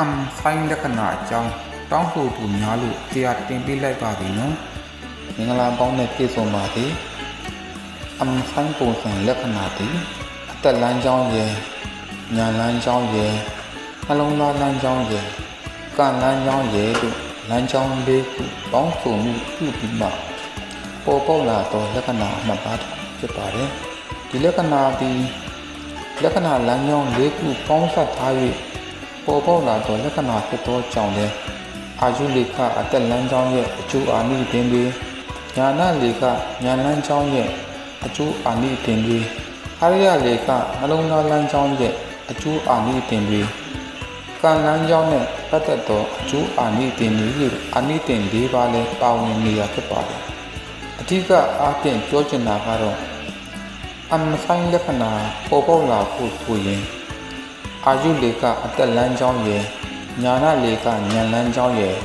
အမ်ဆိုင်လက္ခဏာအကြောင်းတောင်းဆိုသူများလို့တရားတင်ပေးလိုက်ပါပြီနော်မင်္ဂလာပေါင်းနဲ့ပြည့်စုံပါသည်အမ်ဆိုင်ပုံစံလက္ခဏာသည်အသက်လမ်းကြောင်းရဲ့ညာလမ်းကြောင်းရဲ့နှလုံးသားလမ်းကြောင်းရဲ့ကံလမ်းကြောင်းရဲ့တို့လမ်းကြောင်းလေးခုပေါင်းစုံမှုပြုပြီးမှပေါ်ပေါက်လာသောလက္ခဏာအမှတ်ပါဖြစ်ပါတယ်ဒီလက္ခဏာသည်လက္ခဏာလမ်းကြောင်း၄ခုပေါင်းစပ်ထား၍ ပေါ်ပေါက်လာသောလက္ခဏာဖြစ်သောကြောင့်လည်းအာယုလေခအသက်လမ်းကြောင်းရဲ့အကျိုးအာနိသင်တွေညာနာလေခညာလမ်းကြောင်းရဲ့အကျိုးအာနိသင်တွေအာရိယလေခနှလုံးသားလမ်းကြောင်းရဲ့အကျိုးအာနိသင်တွေကံလမ်းကြောင်းနဲ့ပတ်သက်သောအကျိုးအာနိသင်တွေအာနိသင်၄ပါးလည်းပါဝင်နေရဖြစ်ပါတယ်အဓိကအားဖြင့်ပြောချင်တာကတော့အမဆိုင်လက္ခဏာပေါ်ပေါက်လာဖို့ဆိုရင် အာယုလေကအသက်လမ်းကြောင်းရဲ့ညာနာလေကညာလမ်းကြောင်းရဲ့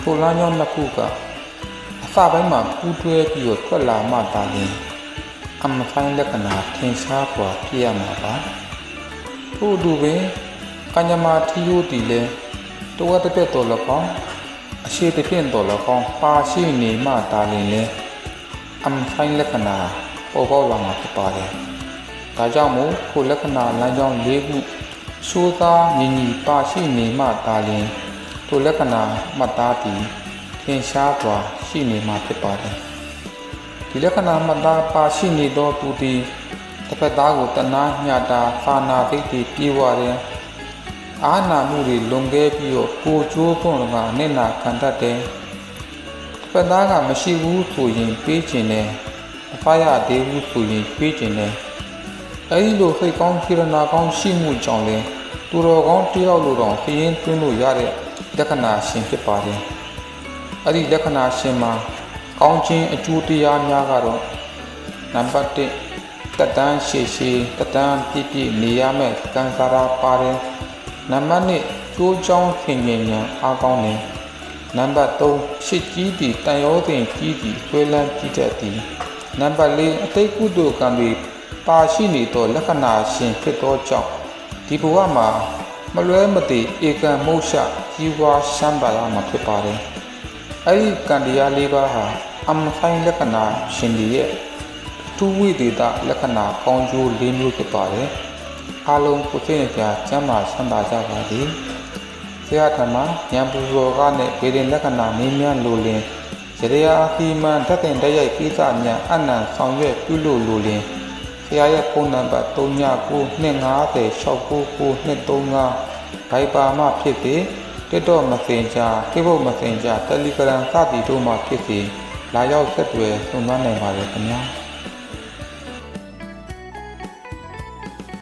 ထိုလမ်းကြောင်းနှစ်ခုကအစပိုင်းမှာပူးတွဲပြီးတော့ထွက်လာမှသာလျှင်အမဆိုင်လက္ခဏာထင်ရှားစွာပြရမှာပါထို့အတူပင်ကညမာထီယိုတီလဲတဝက်တစ်ပြက်တော်လကောင်းအရှိတစ်ပြက်တော်လကောင်းပါရှိနေမှသာလျှင်လဲအမ်ဆိုင်လက္ခဏာပေါ်ပေါက်လာမှာဖြစ်ပါတယ်။ဒါကြောင့်မို့ခုလက္ခဏာလမ်းကြောင်း၄ခု ရှိုးသားညီညီပါရှိနေမှသာလျှင်ထိုလက္ခဏာမှတ်သားပြီးထင်ရှားစွာရှိနေမှာဖြစ်ပါတယ်။ဒီလက္ခဏာမှတ်သားပါရှိနေသောသူသည်တစ်ဖက်သားကိုတနာညတာဖာနာသိတိပြေဝတယ်။အာနာမှုတွေလွန်ကဲပြီးတော့ကိုကျိုးပွန်ကနဲ့နာခံတတ်တယ်။ပတ်သားကမရှိဘူးဆိုရင်ပေးခြင်းနဲ့မဖားရသေးဘူးဆိုရင်ပေးခြင်းနဲ့ အဲဒီလိုစိတ်ကောင်းစေရနာကောင်းရှိမှုကြောင့်လဲသူတော်ကောင်းတယောက်လိုတော့ခရင်သွင်းလို့ရတဲ့လက္ခဏာရှင်ဖြစ်ပါတယ်အဲဒီလက္ခဏာရှင်မှာကောင်းခြင်းအကျိုးတရားများကတော့နံပါတ်1တက်တန်းရှည်ရှည်တက်တန်းပြည့်ပြည့်နေရမယ့်ကံစားရာပါတယ်နံပါတ်2ကျိုးချောင်းခင်ငင်ညာအားကောင်းတယ်နံပါတ်3ရှစ်ကြီးသည်တန်ရောတင်ကြီးသည်ဆွဲလန်းကြည့်တတ်သည်နံပါတ်4အတိတ်ကုသိုလ်ကံတွေ ပါရှိနေသောလက္ခဏာရှင်ဖြစ်သောကြောင့်ဒီဘဝမှာမလွဲမသွေဧကံမုတ်ရှကြီးပွားရှမ်းပါရမှာဖြစ်ပါတယ်အဲဒီကံတရား၄ပါးဟာအမဖိုင်းလက္ခဏာရှင်တွေရဲ့သူဝိသေသလက္ခဏာပေါင်းကျိုး၄မျိုးဖြစ်ပါတယ်အားလုံးကိုယ်စိတ်နှပြကျမ်းမာဆန္ဒကြပါသည်ဆရာထမဉာဏ်ပူဇော်ကနဲ့ဗေဒင်လက္ခဏာနည်းများလိုလင်ရတရားအခိမန်ဓာတ်တင်တိုက်ရိုက်ကိစ္စများအနံဆောင်ရွက်ပြုလို့လိုလင် ဆရာရဲ့ဖုန်းနံပါတ်3992506939ဘိုက်ပါမှဖြစ်စေ TikTok Messenger Facebook Messenger Telegram စသည်တို့မှဖြစ်စေလာရောက်ဆက်သွယ်ဆုံမနိုင်ပါလေခင်ဗျာ